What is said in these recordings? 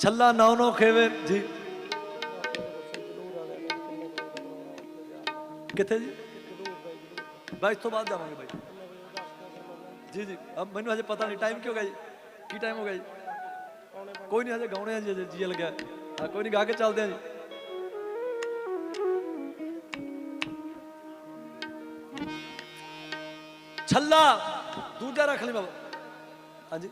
ਛੱਲਾ ਨੌ ਨੌ ਖੇਵੇ। ਜੀ। ਕਿੱਥੇ ਜੀ? ਬਾਈ ਤੋਂ ਬਾਅਦ ਜਾਵਾਂਗੇ ਬਾਈ। ਜੀ ਜੀ। ਅਬ ਮੈਨੂੰ ਹਜੇ ਪਤਾ ਨਹੀਂ ਟਾਈਮ ਕਿਉਂ ਗਿਆ ਜੀ? ਕੀ ਟਾਈਮ ਹੋ ਗਿਆ ਜੀ? ਕੋਈ ਨਹੀਂ, ਹਜੇ ਗਾਉਣੇ ਆ ਜੀ, ਹਜੇ ਜੀ ਲੱਗਿਆ। ਹਾਂ, ਕੋਈ ਨਹੀਂ, ਗਾ ਕੇ ਚੱਲਦੇ ਆ ਜੀ। ਛੱਲਾ! ਦੂਜਾ ਰੱਖ ਲਈ ਬਾਬਾ। ਹਾਂਜੀ।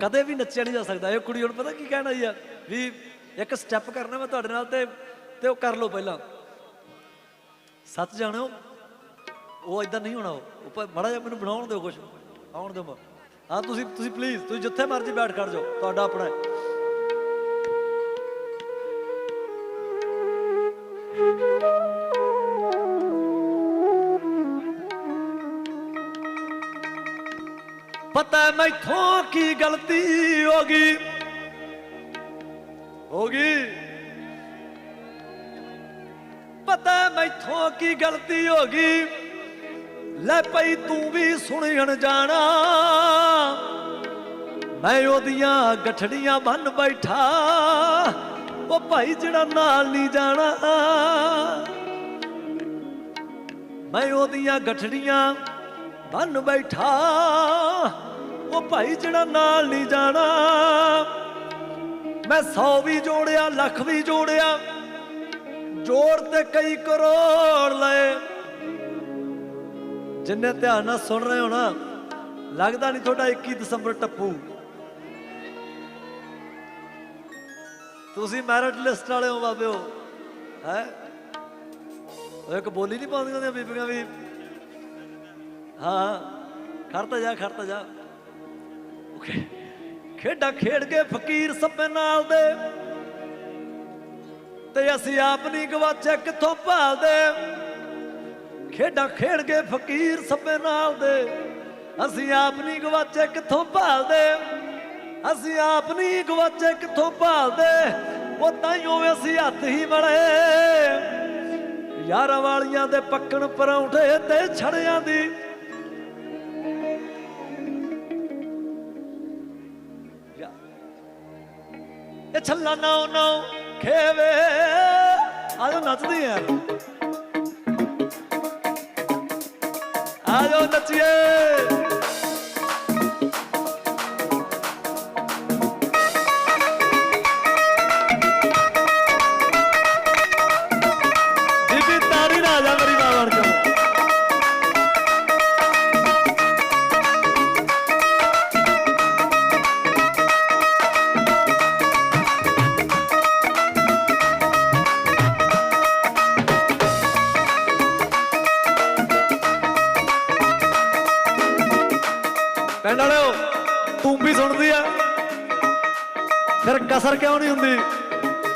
ਕਦੇ ਵੀ ਨੱਚਿਆ ਨਹੀਂ ਜਾ ਸਕਦਾ। ਇਹ ਕੁੜੀ ਹੁਣ ਪਤਾ ਕੀ ਕਹਿਣਾ ਯਾਰ ਵੀ ਇੱਕ ਸਟੈਪ ਕਰਨਾ ਮੈਂ ਤੁਹਾਡੇ ਨਾਲ ਤੇ ਤੇ ਉਹ ਕਰ ਲਓ ਪਹਿਲਾਂ। ਸੱਚ ਜਾਣਿਓ, ਉਹ ਇਦਾਂ ਨਹੀਂ ਹੋਣਾ ਉਹ। ਪਰ ਮੜਾ ਜਿਹਾ ਮੈਨੂੰ ਬਣਾਉਣ ਦਿਓ ਕੁਝ ਆਉਣ ਦਿਓ ਮੈਂ ਹਾਂ, ਤੁਸੀਂ ਤੁਸੀਂ ਪਲੀਜ਼ ਤੁਸੀਂ ਜਿੱਥੇ ਮਰਜ਼ੀ ਬੈਠ ਕਰ ਜਾਓ। ਤੁਹਾਡਾ ਆਪਣਾ ਹੈ। ਪਤਾ ਮੈਥੋਂ ਕੀ ਗਲਤੀ ਹੋ ਗਈ। ਹੋ ਗਈ। ਪਤਾ ਮੈਥੋਂ ਕੀ ਗਲਤੀ ਹੋ ਗਈ। ਲੈ ਪਈ ਤੂੰ ਵੀ ਸੁਣਨ ਜਾਣਾ। ਮੈਂ ਉਹਦੀਆਂ ਗਠੜੀਆਂ ਬੰਨ ਬੈਠਾ। ਉਹ ਭਾਈ ਜਿਹੜਾ ਨਾਲ ਨਹੀਂ ਜਾਣਾ। ਮੈਂ ਉਹਦੀਆਂ ਗਠੜੀਆਂ ਬੰਨ ਬੈਠਾ, ਉਹ ਭਾਈ ਜਿਹੜਾ ਨਾਲ ਨਹੀਂ ਜਾਣਾ। ਮੈਂ 100 ਵੀ ਜੋੜਿਆ, ਲੱਖ ਵੀ ਜੋੜਿਆ, ਜੋੜ ਤੇ ਕਈ ਕਰੋੜ ਲਏ। ਜਿੰਨੇ ਧਿਆਨ ਨਾਲ ਸੁਣ ਰਹੇ ਹੋ ਨਾ, ਲੱਗਦਾ ਨਹੀਂ ਤੁਹਾਡਾ 21 ਦਸੰਬਰ ਟੱਪੂ। ਤੁਸੀਂ ਮੈਰਿਟ ਲਿਸਟ ਵਾਲੇ ਹੋ ਬਾਬਿਓ, ਹੈ? ਉਹ ਇੱਕ ਬੋਲੀ ਨਹੀਂ ਪਾਉਂਦੀਆਂ ਬੀਬੀਆਂ ਵੀ। ਹਾਂ, ਖੜਤਾ ਜਾ ਖੜਤਾ ਜਾ। ਓਕੇ, ਖੇਡਾਂ ਖੇਡ ਕੇ ਫਕੀਰ ਸੱਪੇ ਨਾਲ ਦੇ। ਤੇ ਅਸੀਂ ਆਪ ਨਹੀਂ ਗਵਾਚੇ ਕਿੱਥੋਂ ਭਾਲਦੇ। ਖੇਡਾਂ ਖੇਡ ਕੇ ਫਕੀਰ ਸੱਪੇ ਨਾਲ ਦੇ। ਅਸੀਂ ਆਪ ਨਹੀਂ ਗਵਾਚੇ ਕਿੱਥੋਂ ਭਾਲਦੇ। ਅਸੀਂ ਆਪ ਨਹੀਂ ਗਵਾਚੇ ਕਿੱਥੋਂ ਭਾਲਦੇ। ਉਹ ਤਾਈਓ ਅਸੀਂ ਹੱਥ ਹੀ ਬੜੇ ਯਾਰਾਂ ਵਾਲੀਆਂ ਦੇ ਪੱਕਣ ਪਰੌਂਠੇ ਤੇ ਛੜਿਆਂ ਦੀ ਛੱਲਾ ਨਾਉ ਨਾਉ ਖੇਵੇ। ਆਜੋ ਨੱਚਦੀ ਯਾਰ ਆਜੋ ਨੱਚੀਏ।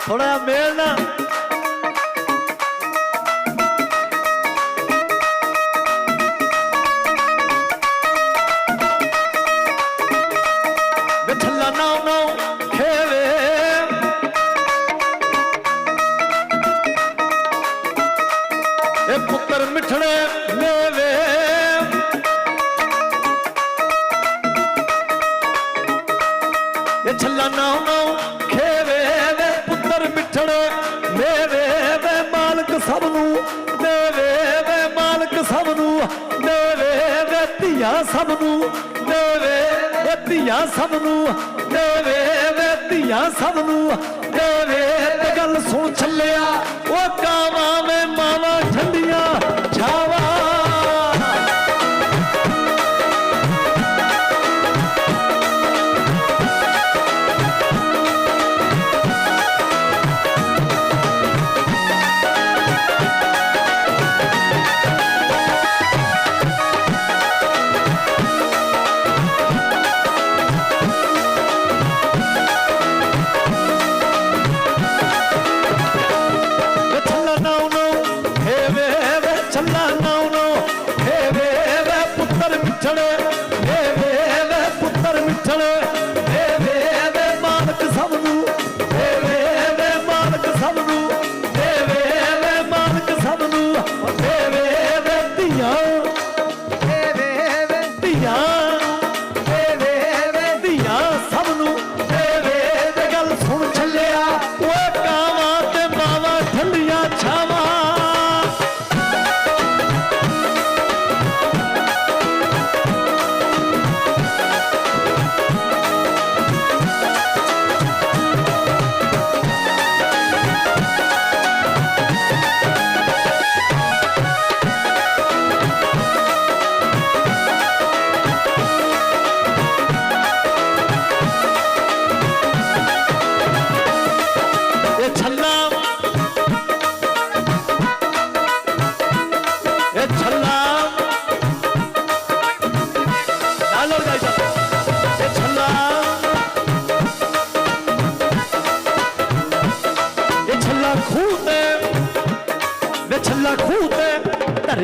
ਥੋੜਾ ਜਿਹਾ ਮੇਲ ਨਾ ਵੇ ਛੱਲਾ ਸਭ ਨੂੰ ਦੇਵੇ ਵੇ ਧੀਆਂ ਸਭ ਨੂੰ ਦੇਵੇ ਵੇ ਧੀਆਂ ਸਭ ਨੂੰ ਦੇਵੇ ਤੇ ਗੱਲ ਸੁਣ ਛੱਲਿਆ।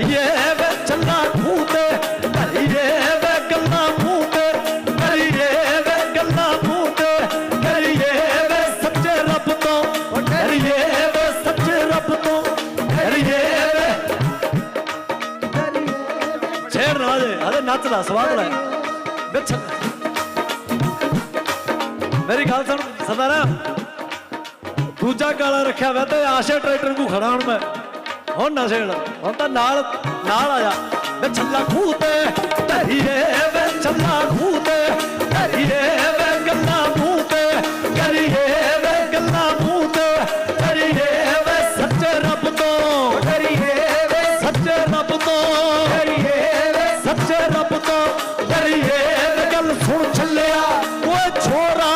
ਤੇ ਵੇ ਛੱਲਾ ਖੂਹ ਤੇ ਧਰੀਏ ਵੇ ਗੱਲਾਂ ਮੂੰਹ ਤੇ ਕਰੀਏ ਵੇ ਗੱਲਾਂ ਮੂੰਹ ਤੇ ਕਰੀਏ ਵੇ ਸੱਚੇ ਰੱਬ ਤੋਂ ਕਰੀਏ ਵੇ ਸੱਚੇ ਰੱਬ ਤੋਂ ਕਰੀਏ ਵੇ ਛੇੜ ਨਾ ਜੇ, ਹਲੇ ਨੱਚ ਲਾ, ਸਵਾਦ ਲੈ। ਵਿੱਚ ਮੇਰੀ ਗੱਲ ਸੁਣ, ਸਰਦਾਰਾ। ਦੂਜਾ ਕਾਲਾ ਰੱਖਿਆ ਵਾ ਤੇ ਆਸ਼ਾ ਟਰੈਕਟਰ ਨੂੰ ਖੜਾ ਹੁਣ ਮੈਂ। ਹੁਣ ਨਾ ਛੇੜ। ਹੁਣ ਤਾਂ ਨਾਲ ਨਾਲ ਆ ਜਾ ਵੇ ਛੱਲਾ ਖੂਹ ਤੇ ਧਰੀਏ ਵੇ ਛੱਲਾ ਖੂਹ ਤੇ ਧਰੀਏ ਵੇ ਗੱਲਾਂ ਮੂੰਹ ਤੇ ਕਰੀਏ ਵੇ ਗੱਲਾਂ ਮੂੰਹ ਤੇ ਕਰੀਏ ਵੇ ਸੱਚੇ ਰੱਬ ਤੋਂ ਕਰੀਏ ਵੇ ਸੱਚੇ ਰੱਬ ਤੋਂ ਕਰੀਏ ਵੇ ਸੱਚੇ ਰੱਬ ਤੋਂ ਡਰੀਏ ਵੇ ਗੱਲ ਸੁਣ ਛੱਲਿਆ। ਓਏ ਛੋਰਾ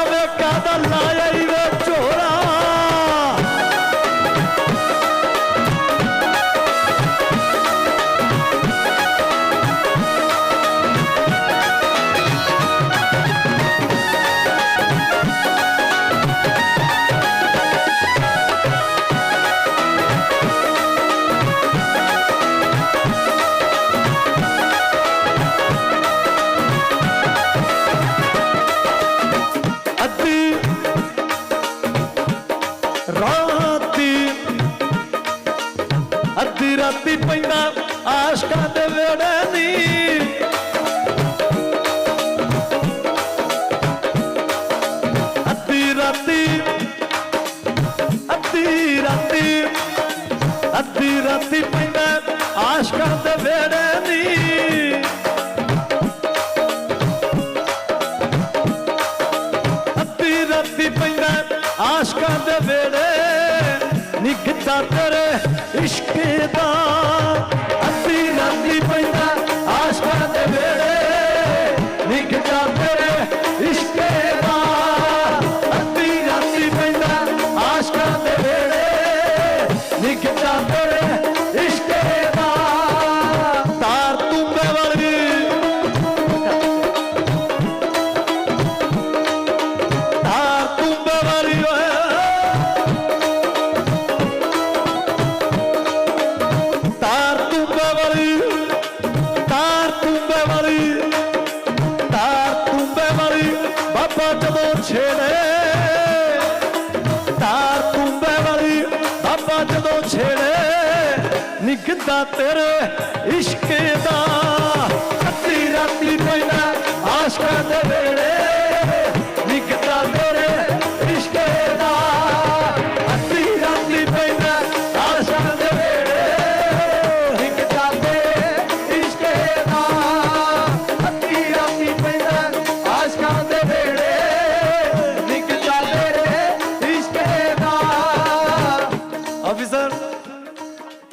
ਰਾਤੀ ਅੱਧੀ ਰਾਤੀ ਪੈਂਦਾ ਆਸ਼ਕਾਂ ਦੇ ਵੇੜੇ ਨੀ। ਆਸ਼ਕਾਂ ਦੇ ਵੇੜੇ ਨਿਗਤਾ ਤੇਰੇ ਇਸ਼ਕ ਦਾ ਅੱਧੀ ਰਾਤੀ ਪੈਂਦਾ ਨਿਗਦਾ ਤੇਰੇ ਇਸ਼ਕ ਦਾ ਅੱਧੀ ਰਾਤੀ ਪੈਂਦਾ ਆਸ਼ਕਾਂ ਦੇ ਵੇੜੇ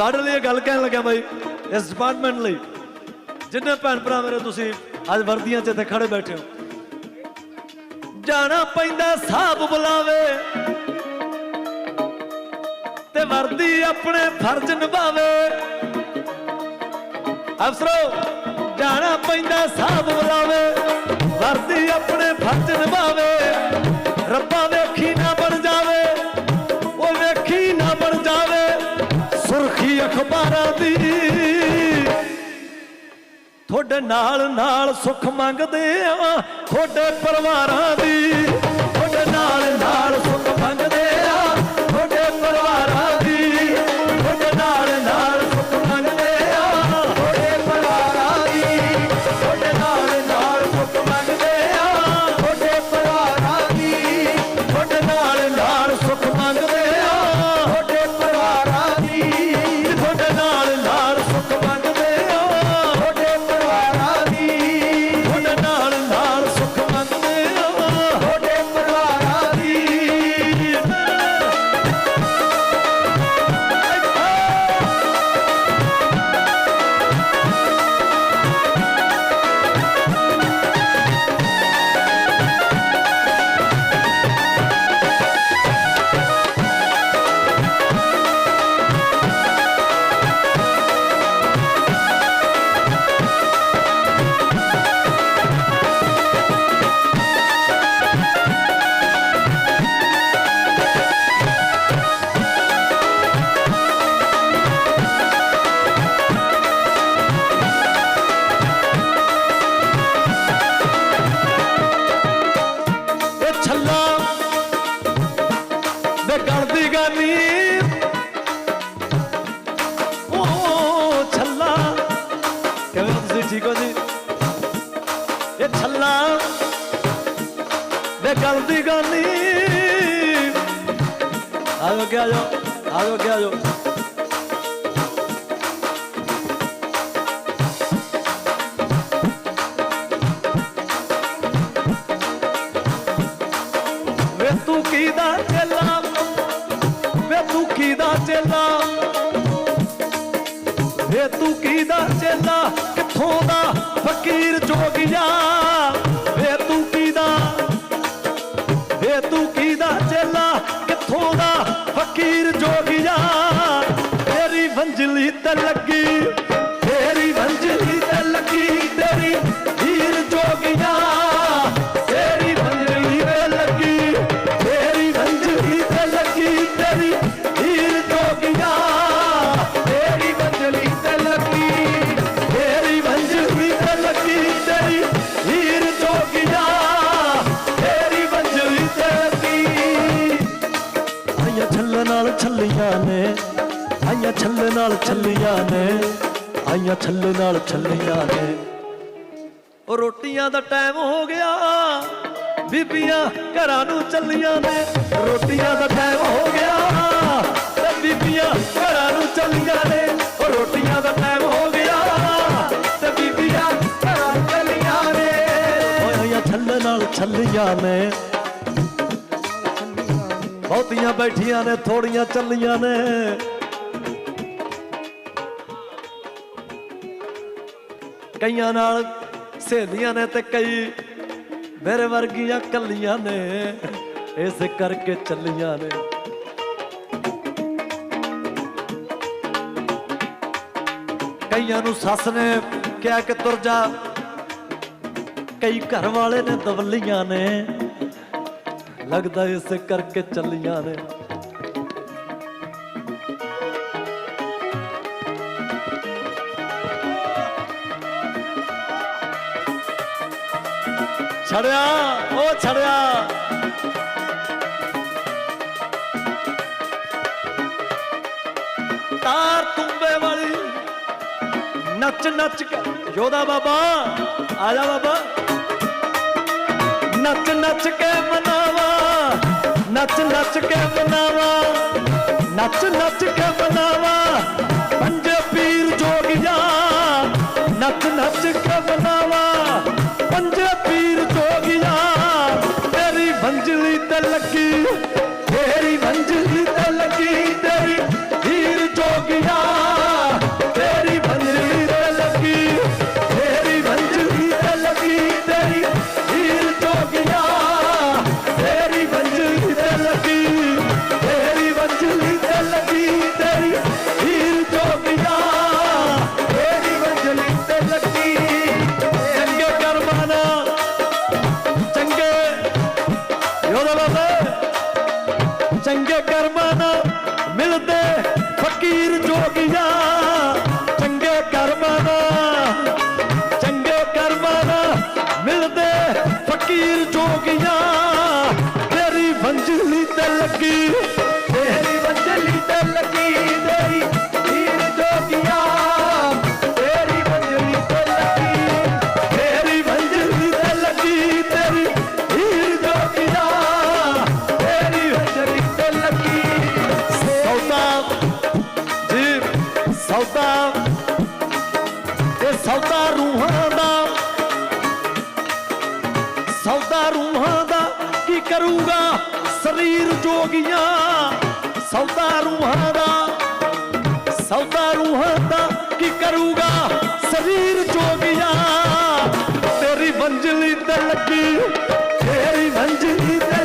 ਤੁਹਾਡੇ ਲਈ ਇਹ ਗੱਲ ਕਹਿਣ ਲੱਗਾ ਬਾਈ, ਇਸ ਡਿਪਾਰਟਮੈਂਟ ਲਈ। ਜਿੰਨੇ ਭੈਣ ਭਰਾ ਮੇਰੇ ਤੁਸੀਂ ਅੱਜ ਵਰਦੀਆਂ 'ਚ ਇੱਥੇ ਖੜੇ ਬੈਠੇ ਹੋ। ਜਾਣਾ ਪੈਂਦਾ ਸਾਹਬ ਬੁਲਾਵੇ ਤੇ ਵਰਦੀ ਆਪਣੇ ਫਰਜ਼ ਨਿਭਾਵੇ। ਅਫਸਰੋ, ਜਾਣਾ ਪੈਂਦਾ ਸਾਹਬ ਬੁਲਾਵੇ, ਵਰਦੀ ਆਪਣੇ ਫਰਜ਼ ਨਿਭਾਵੇ। ਤੁਹਾਡੇ ਨਾਲ ਨਾਲ ਸੁੱਖ ਮੰਗਦੇ ਆ ਤੁਹਾਡੇ ਪਰਿਵਾਰਾਂ ਦੀ ਆਜੋ ਅੱਗੇ ਆਜੋ ਆਜੋ ਅੱਗੇ ਆਜੋ ਵੇ ਤੂੰ ਕੀਦਾ ਚੇਲਾ? ਵੇ ਤੂੰ ਕੀਦਾ ਚੇਲਾ? ਵੇ ਤੂੰ ਕੀਦਾ ਚੇਲਾ? ਕਿੱਥੋਂ ਦਾ ਫਕੀਰ ਜੋਗਿਆ? ਵੇ ਤੂੰ ਕੀਦਾ ਵੇ ਤੂੰ ਕੀਦਾ ਚੇਲਾ? ਕਿੱਥੋਂ ਦਾ ਫਕੀਰ ਜੋਗਿਆ। ਤੇਰੀ ਵੰਜਲੀ ਤੇ ਲੱਗੀ, ਤੇਰੀ ਵੰਜਲੀ ਤੇ ਲੱਗੀ, ਤੇਰੀ ਹੀਰ ਜੋਗੀਆ। ਤੇਰੀ ਵੰਜਲੀ ਤੇ ਲੱਗੀ, ਤੇਰੀ ਵੰਜਲੀ ਤੇ ਲੱਗੀ, ਤੇਰੀ ਛੱਲ ਨਾਲ ਛੱਲੀਆਂ ਨੇ, ਆਈਆਂ ਛੱਲ ਨਾਲ ਛੱਲੀਆਂ ਨੇ। ਉਹ ਰੋਟੀਆਂ ਦਾ ਟਾਈਮ ਹੋ ਗਿਆ, ਬੀਬੀਆਂ ਘਰਾਂ ਨੂੰ ਚੱਲੀਆਂ ਨੇ। ਰੋਟੀਆਂ ਦਾ ਟਾਈਮ ਹੋ ਗਿਆ, ਤੇ ਬੀਬੀਆਂ ਘਰਾਂ ਨੂੰ ਚੱਲੀਆਂ ਨੇ। ਉਹ ਰੋਟੀਆਂ ਦਾ ਟਾਈਮ ਹੋ ਗਿਆ, ਤੇ ਬੀਬੀਆਂ ਘਰਾਂ ਨੂੰ ਚੱਲੀਆਂ ਨੇ। ਓਏ ਛੱਲ ਨਾਲ ਛੱਲੀਆਂ ਨੇ। ਬਹੁਤੀਆਂ ਬੈਠੀਆਂ ਨੇ, ਥੋੜੀਆਂ ਚੱਲੀਆਂ ਨੇ। ਕਈਆਂ ਨਾਲ ਸਹੇਲੀਆਂ ਨੇ ਤੇ ਕਈ ਮੇਰੇ ਵਰਗੀਆਂ ਕੱਲੀਆਂ ਨੇ, ਇਸ ਕਰਕੇ ਚੱਲੀਆਂ ਨੇ। ਕਈਆਂ ਨੂੰ ਸੱਸ ਨੇ ਕਿਹਾ ਕਿ ਤੁਰ ਜਾ। ਕਈ ਘਰ ਵਾਲੇ ਨੇ ਦਵਲੀਆਂ ਨੇ, ਲੱਗਦਾ ਇਸ ਕਰਕੇ ਚੱਲੀਆਂ ਨੇ। ਛੜਿਆ ਉਹ ਛੜਿਆ। ਤਾਰ ਤੁੰਬੇ ਵਾਲੀ, ਨੱਚ ਨੱਚ ਕੇ। ਯੋਦਾ ਬਾਬਾ, ਆ ਜਾ ਬਾਬਾ। ਨੱਚ ਨੱਚ ਕੇ ਮਨਾਵਾ, ਨੱਚ ਨੱਚ ਕੇ ਮਨਾਵਾ, ਨੱਚ ਨੱਚ ਕੇ ਮਨਾਵਾ। ਪੰਜ ਪੀਰ ਜੋਗਿਆ, ਨੱਚ ਨੱਚ ਕੇ ਫਕੀਰ ਜੋਗੀਆਂ ਤੇਰੀ ਵੰਜਲੀ ਤੇ ਲੱਗੀ ਕਰੂਗਾ ਸਰੀਰ ਜੋਗੀਆਂ ਸੌਦਾ ਰੂਹਾਂ ਦਾ, ਸੌਦਾ ਰੂਹਾਂ ਦਾ ਕੀ ਕਰੂਗਾ ਸਰੀਰ ਜੋਗੀਆਂ? ਤੇਰੀ ਵੰਜਲੀ ਤੇ ਲੱਗੀ, ਤੇਰੀ ਵੰਜਲੀ ਤੇ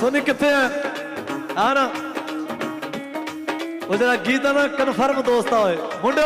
ਸੋਨੀ ਕਿੱਥੇ ਆ? ਆ ਨਾ। ਉਹ ਜਿਹੜਾ ਗੀਤ ਆ ਨਾ ਕਨਫਰਮ ਦੋਸਤ ਆ ਹੋਏ ਮੁੰਡੇ